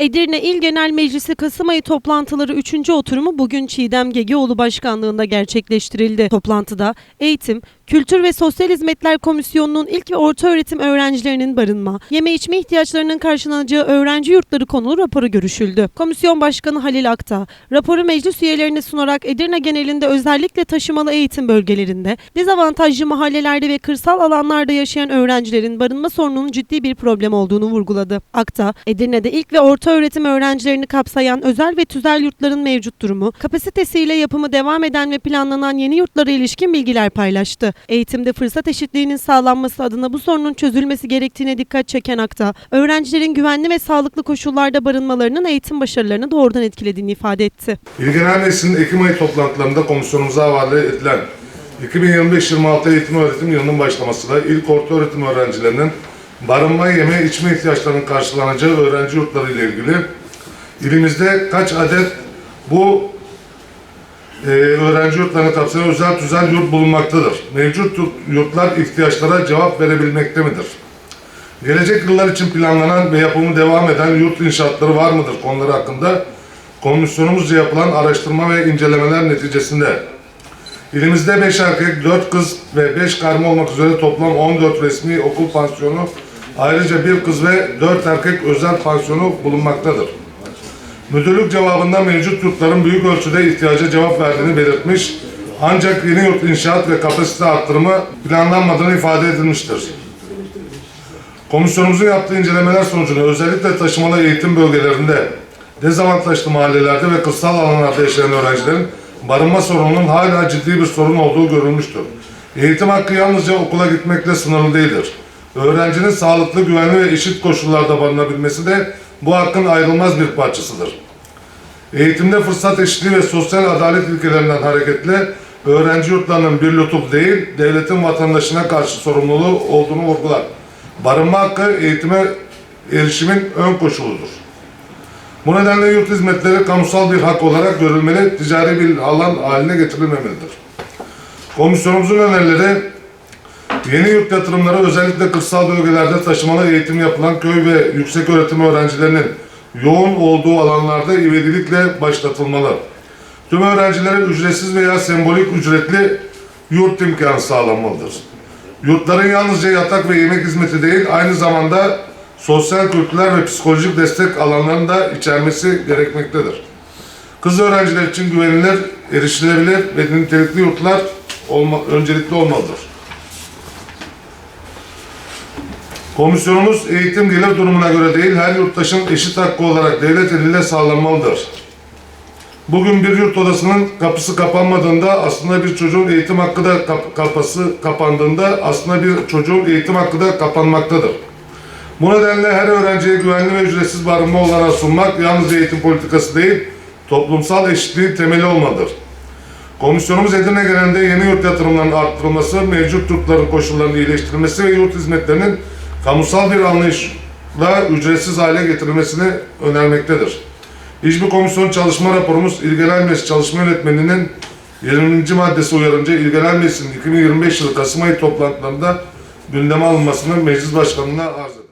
Edirne İl Genel Meclisi Kasım ayı toplantıları 3. oturumu bugün Çiğdem Gegeoğlu başkanlığında gerçekleştirildi. Toplantıda eğitim, Kültür ve Sosyal Hizmetler Komisyonu'nun ilk ve orta öğretim öğrencilerinin barınma, yeme içme ihtiyaçlarının karşılanacağı öğrenci yurtları konulu raporu görüşüldü. Komisyon Başkanı Halil Akta, raporu meclis üyelerine sunarak Edirne genelinde özellikle taşımalı eğitim bölgelerinde, dezavantajlı mahallelerde ve kırsal alanlarda yaşayan öğrencilerin barınma sorununun ciddi bir problem olduğunu vurguladı. Akta, Edirne'de ilk ve orta öğretim öğrencilerini kapsayan özel ve tüzel yurtların mevcut durumu, kapasitesiyle yapımı devam eden ve planlanan yeni yurtlara ilişkin bilgiler paylaştı. Eğitimde fırsat eşitliğinin sağlanması adına bu sorunun çözülmesi gerektiğine dikkat çeken Akta, öğrencilerin güvenli ve sağlıklı koşullarda barınmalarının eğitim başarılarını doğrudan etkilediğini ifade etti. İl Genel Meclisi'nin Ekim ayı toplantılarında komisyonumuza havale edilen 2025-26 eğitim öğretim yılının başlamasıyla ilk orta öğretim öğrencilerinin barınma, yeme, içme ihtiyaçlarının karşılanacağı öğrenci yurtları ile ilgili ilimizde kaç adet bu e, öğrenci yurtlarını kapsayan özel tüzel yurt bulunmaktadır. Mevcut yurt- yurtlar ihtiyaçlara cevap verebilmekte midir? Gelecek yıllar için planlanan ve yapımı devam eden yurt inşaatları var mıdır konuları hakkında komisyonumuzca yapılan araştırma ve incelemeler neticesinde ilimizde 5 erkek, 4 kız ve 5 karma olmak üzere toplam 14 resmi okul pansiyonu ayrıca bir kız ve 4 erkek özel pansiyonu bulunmaktadır. Müdürlük cevabında mevcut yurtların büyük ölçüde ihtiyaca cevap verdiğini belirtmiş ancak yeni yurt inşaat ve kapasite arttırımı planlanmadığını ifade edilmiştir. Komisyonumuzun yaptığı incelemeler sonucunda özellikle taşımalı eğitim bölgelerinde, dezavantajlı mahallelerde ve kırsal alanlarda yaşayan öğrencilerin barınma sorununun hala ciddi bir sorun olduğu görülmüştür. Eğitim hakkı yalnızca okula gitmekle sınırlı değildir. Öğrencinin sağlıklı, güvenli ve eşit koşullarda barınabilmesi de bu hakkın ayrılmaz bir parçasıdır. Eğitimde fırsat eşitliği ve sosyal adalet ilkelerinden hareketle öğrenci yurtlarının bir lütuf değil, devletin vatandaşına karşı sorumluluğu olduğunu vurgular. Barınma hakkı eğitime erişimin ön koşuludur. Bu nedenle yurt hizmetleri kamusal bir hak olarak görülmeli, ticari bir alan haline getirilmemelidir. Komisyonumuzun önerileri Yeni yurt yatırımları özellikle kırsal bölgelerde taşımalı eğitim yapılan köy ve yüksek öğretim öğrencilerinin yoğun olduğu alanlarda ivedilikle başlatılmalı. Tüm öğrencilere ücretsiz veya sembolik ücretli yurt imkanı sağlanmalıdır. Yurtların yalnızca yatak ve yemek hizmeti değil, aynı zamanda sosyal, kültürel ve psikolojik destek alanlarını da içermesi gerekmektedir. Kız öğrenciler için güvenilir, erişilebilir ve nitelikli yurtlar olma, öncelikli olmalıdır. Komisyonumuz eğitim gelir durumuna göre değil, her yurttaşın eşit hakkı olarak devlet eliyle sağlanmalıdır. Bugün bir yurt odasının kapısı kapanmadığında aslında bir çocuğun eğitim hakkı da kap- kapısı kapandığında aslında bir çocuğun eğitim hakkı da kapanmaktadır. Bu nedenle her öğrenciye güvenli ve ücretsiz barınma olanağı sunmak yalnızca eğitim politikası değil, toplumsal eşitliğin temeli olmalıdır. Komisyonumuz Edirne genelinde yeni yurt yatırımlarının arttırılması, mevcut yurtların koşullarının iyileştirilmesi ve yurt hizmetlerinin kamusal bir anlayışla ücretsiz hale getirilmesini önermektedir. Hiçbir komisyon çalışma raporumuz İl Genel Meclis Çalışma Yönetmeni'nin 20. maddesi uyarınca İl Genel Meclisi'nin 2025 yılı Kasım ayı toplantılarında gündeme alınmasını meclis başkanlığına arz eder.